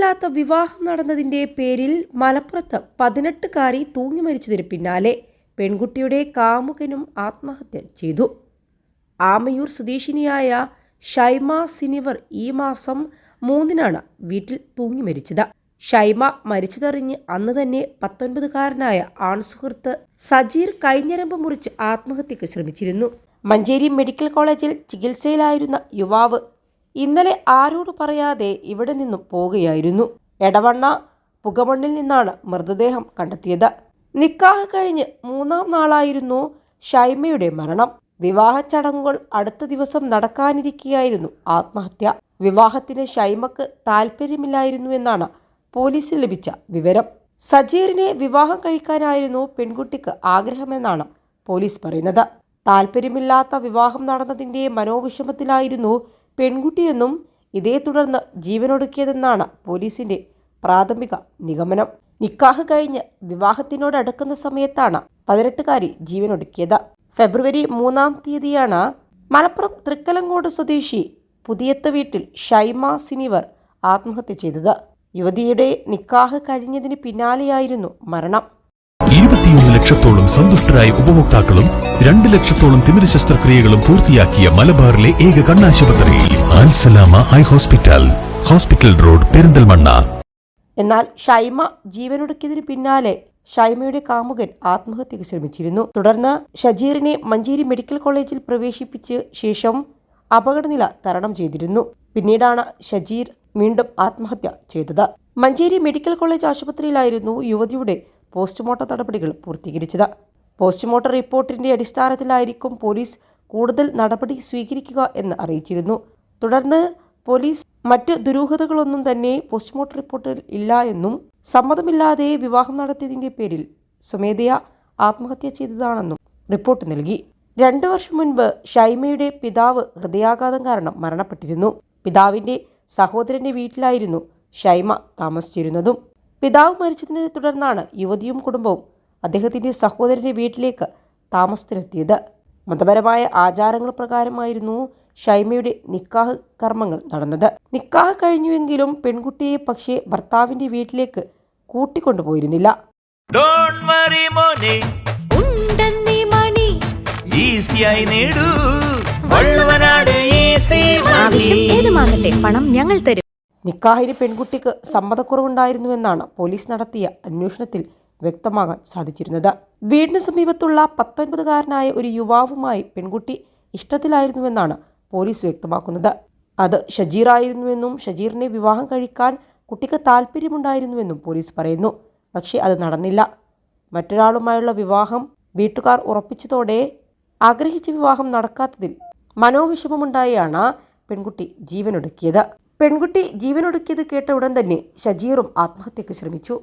താല്പര്യമില്ലാത്ത വിവാഹം നടന്നതിന്റെ പേരിൽ മലപ്പുറത്ത് പതിനെട്ടുകാരി തൂങ്ങി മരിച്ചതിന് പിന്നാലെ പെൺകുട്ടിയുടെ കാമുകനും ആത്മഹത്യ ചെയ്തു. ആമയൂർ സ്വദേശിനിയായ ഷൈമ സിനിവർ ഈ മാസം മൂന്നിനാണ് വീട്ടിൽ തൂങ്ങി മരിച്ചത്. ഷൈമ മരിച്ചതറിഞ്ഞ് അന്ന് തന്നെ പത്തൊൻപതുകാരനായ ആൺസുഹൃത്ത് സജീർ കൈഞ്ഞരമ്പ് മുറിച്ച് ആത്മഹത്യക്ക് ശ്രമിച്ചിരുന്നു. മഞ്ചേരി മെഡിക്കൽ കോളേജിൽ ചികിത്സയിലായിരുന്ന യുവാവ് ഇന്നലെ ആരോട് പറയാതെ ഇവിടെ നിന്നും പോവുകയായിരുന്നു. എടവണ്ണ പുകമണ്ണിൽ നിന്നാണ് മൃതദേഹം കണ്ടെത്തിയത്. നിക്കാഹ് കഴിഞ്ഞ് മൂന്നാം നാളായിരുന്നു ഷൈമയുടെ മരണം. വിവാഹ ചടങ്ങുകൾ അടുത്ത ദിവസം നടക്കാനിരിക്കെയായിരുന്നു ആത്മഹത്യ. വിവാഹത്തിന് ഷൈമക്ക് താല്പര്യമില്ലായിരുന്നുവെന്നാണ് പോലീസിൽ ലഭിച്ച വിവരം. സജീറിനെ വിവാഹം കഴിക്കാനായിരുന്നു പെൺകുട്ടിക്ക് ആഗ്രഹമെന്നാണ് പോലീസ് പറയുന്നത്. താല്പര്യമില്ലാത്ത വിവാഹം നടന്നതിന്റെ മനോവിഷമത്തിലായിരുന്നു പെൺകുട്ടിയെന്നും ഇതേ തുടർന്ന് ജീവനൊടുക്കിയതെന്നാണ് പോലീസിന്റെ പ്രാഥമിക നിഗമനം. നിക്കാഹ് കഴിഞ്ഞ് വിവാഹത്തിനോടടുക്കുന്ന സമയത്താണ് പതിനെട്ടുകാരി ജീവനൊടുക്കിയത്. ഫെബ്രുവരി മൂന്നാം തീയതിയാണ് മലപ്പുറം തൃക്കലങ്കോട് സ്വദേശി പുതിയത്ത വീട്ടിൽ ഷൈമ സിനിവർ ആത്മഹത്യ ചെയ്തത്. യുവതിയുടെ നിക്കാഹ് കഴിഞ്ഞതിന് പിന്നാലെയായിരുന്നു മരണം. ഇരുപത്തിയൊന്ന് ലക്ഷത്തോളം സന്തുഷ്ടരായ ഉപഭോക്താക്കളും രണ്ട് ലക്ഷത്തോളം തിമിര ശസ്ത്രക്രിയകളും പൂർത്തിയാക്കിയ മലബാറിലെ ഏക കണ്ണാശുപത്രി Alsalama eye hospital hospital road Perinthalmanna. എന്നാൽ ഷൈമ ജീവനൊടുക്കിയതിന് പിന്നാലെ ഷൈമയുടെ കാമുകൻ ആത്മഹത്യക്ക് ശ്രമിച്ചിരുന്നു. തുടർന്ന് ഷജീറിനെ മഞ്ചേരി മെഡിക്കൽ കോളേജിൽ പ്രവേശിപ്പിച്ച് ശേഷം അപകടനില തരണം ചെയ്തിരുന്നു. പിന്നീടാണ് ഷജീർ വീണ്ടും ആത്മഹത്യ ചെയ്തത്. മഞ്ചേരി മെഡിക്കൽ കോളേജ് ആശുപത്രിയിലായിരുന്നു യുവതിയുടെ പോസ്റ്റ്മോർട്ടം നടപടികൾ പൂർത്തീകരിച്ചത്. പോസ്റ്റ്മോർട്ടം റിപ്പോർട്ടിന്റെ അടിസ്ഥാനത്തിലായിരിക്കും പോലീസ് കൂടുതൽ നടപടി സ്വീകരിക്കുക എന്ന് അറിയിച്ചിരുന്നു. തുടർന്ന് പോലീസ് മറ്റ് ദുരൂഹതകളൊന്നും തന്നെ പോസ്റ്റ്മോർട്ടം റിപ്പോർട്ടിൽ ഇല്ല എന്നും സമ്മതമില്ലാതെ വിവാഹം നടത്തിയതിന്റെ പേരിൽ സ്വമേധയാ ആത്മഹത്യ ചെയ്തതാണെന്നും റിപ്പോർട്ട് നൽകി. രണ്ടു വർഷം മുൻപ് ഷൈമയുടെ പിതാവ് ഹൃദയാഘാതം കാരണം മരണപ്പെട്ടിരുന്നു. പിതാവിന്റെ സഹോദരന്റെ വീട്ടിലായിരുന്നു ഷൈമ താമസിച്ചിരുന്നതും. പിതാവ് മരിച്ചതിനെ തുടർന്നാണ് യുവതിയും കുടുംബവും അദ്ദേഹത്തിന്റെ സഹോദരന്റെ വീട്ടിലേക്ക് താമസത്തിനെത്തിയത് മതപരമായ ആചാരങ്ങൾ പ്രകാരമായിരുന്നു ഷൈമയുടെ നിക്കാഹ് കർമ്മങ്ങൾ നടന്നത്. നിക്കാഹ് കഴിഞ്ഞുവെങ്കിലും പെൺകുട്ടിയെ പക്ഷേ ഭർത്താവിന്റെ വീട്ടിലേക്ക് കൂട്ടിക്കൊണ്ടുപോയിരുന്നില്ല. ഡോണ്ട് വറി മോനെ. ഉണ്ടെന്നീ മണി. ഈസിയായി നേടൂ. വള്ളുവനാട് ഈസി ആവശ്യം ഏതുമാകട്ടെ പണം ഞങ്ങൾ തരും. നിക്കാഹിന് പെൺകുട്ടിക്ക് സമ്മതക്കുറവുണ്ടായിരുന്നുവെന്നാണ് പോലീസ് നടത്തിയ അന്വേഷണത്തിൽ വ്യക്തമാകാൻ സാധിച്ചിരുന്നത്. വീടിന് സമീപത്തുള്ള പത്തൊൻപതുകാരനായ ഒരു യുവാവുമായി പെൺകുട്ടി ഇഷ്ടത്തിലായിരുന്നുവെന്നാണ് പോലീസ് വ്യക്തമാക്കുന്നത്. അത് ഷജീറായിരുന്നുവെന്നും ഷജീറിനെ വിവാഹം കഴിക്കാൻ കുട്ടിക്ക് താല്പര്യമുണ്ടായിരുന്നുവെന്നും പോലീസ് പറയുന്നു. പക്ഷേ അത് നടന്നില്ല. മറ്റൊരാളുമായുള്ള വിവാഹം വീട്ടുകാർ ഉറപ്പിച്ചതോടെ ആഗ്രഹിച്ച വിവാഹം നടക്കാത്തതിൽ മനോവിഷമമുണ്ടായാണ് പെൺകുട്ടി ജീവനൊടുക്കിയത്. പെൺകുട്ടി ജീവനൊടുക്കിയത് കേട്ട ഉടൻ തന്നെ ഷജീറും ആത്മഹത്യക്ക് ശ്രമിച്ചു